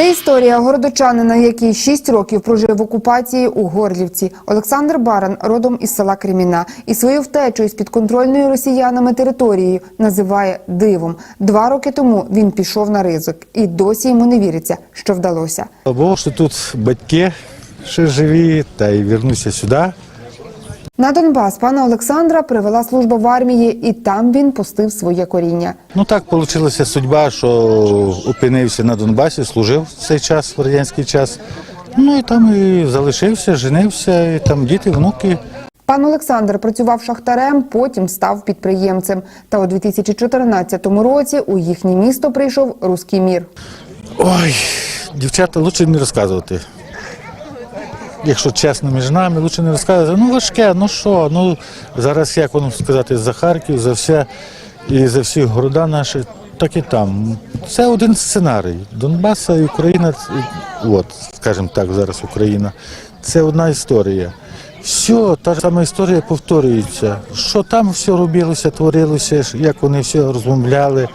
Це історія городочанина, який 6 років прожив в окупації у Горлівці. Олександр Баран родом із села Креміна і свою втечу із підконтрольною росіянами територією називає дивом. Два роки тому він пішов на ризик, і досі йому не віриться, що вдалося. Богу, що тут батьки ще живі, та й вернуся сюди. На Донбас пана Олександра привела служба в армії, і там він пустив своє коріння. Ну так вийшла судьба, що опинився на Донбасі, служив цей час, в радянський час. Ну і там і залишився, женився, і там діти, внуки. Пан Олександр працював шахтарем, потім став підприємцем. Та у 2014 році у їхнє місто прийшов руський мір. Ой, дівчата, лучше не розказувати. Якщо чесно між нами, лучше не розказувати. Ну важке, ну що, ну зараз як воно сказати, за Харків, за все і за всі города наші, так і там. Це один сценарій. Донбаса і Україна, от, скажімо так, зараз Україна. Це одна історія. Все, та ж сама історія повторюється. Що там все робилося, творилося, як вони все розмовляли,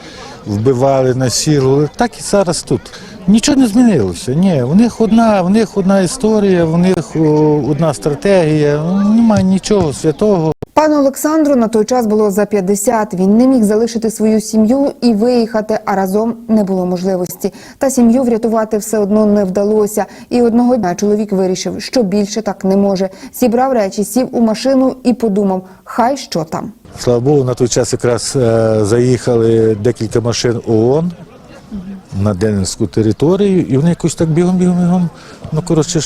вбивали, насилували, так і зараз тут. Нічого не змінилося. Ні, в них одна, в них одна історія, в них одна стратегія. Ну, Немає нічого святого. Пану Олександру на той час було за 50. Він не міг залишити свою сім'ю і виїхати, а разом не було можливості. Та сім'ю врятувати все одно не вдалося. І одного дня чоловік вирішив, що більше так не може. Зібрав речі, сів у машину і подумав, хай що там. Слава Богу, на той час якраз е, заїхали декілька машин ООН на Денинську територію, і вони якось так бігом, бігом, бігом. Ну, коротше,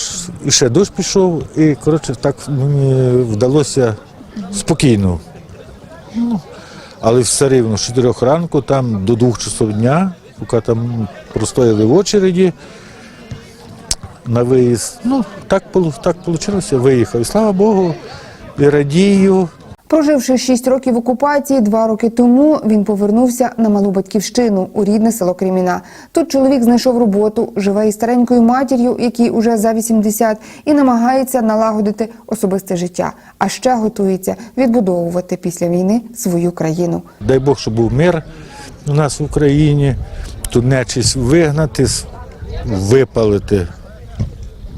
і ще дощ пішов, і коротше, так мені вдалося спокійно. Ну, але все рівно з 4 ранку, там до 2 часов дня, поки там простояли в очереді на виїзд. Ну, так, так вийшло, виїхав. І слава Богу, і радію. Проживши 6 років окупації, два роки тому він повернувся на малу батьківщину у рідне село Креміна. Тут чоловік знайшов роботу, живе із старенькою матір'ю, якій уже за 80, і намагається налагодити особисте життя. А ще готується відбудовувати після війни свою країну. Дай Бог, щоб був мир у нас в Україні, тут нечість вигнати, випалити.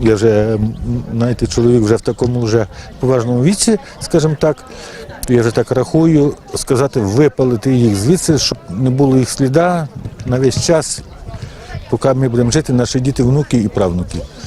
Я вже, знаєте, чоловік вже в такому вже поважному віці, скажімо так. Я вже так рахую, сказати, випалити їх звідси, щоб не було їх сліда на весь час, поки ми будемо жити, наші діти, внуки і правнуки.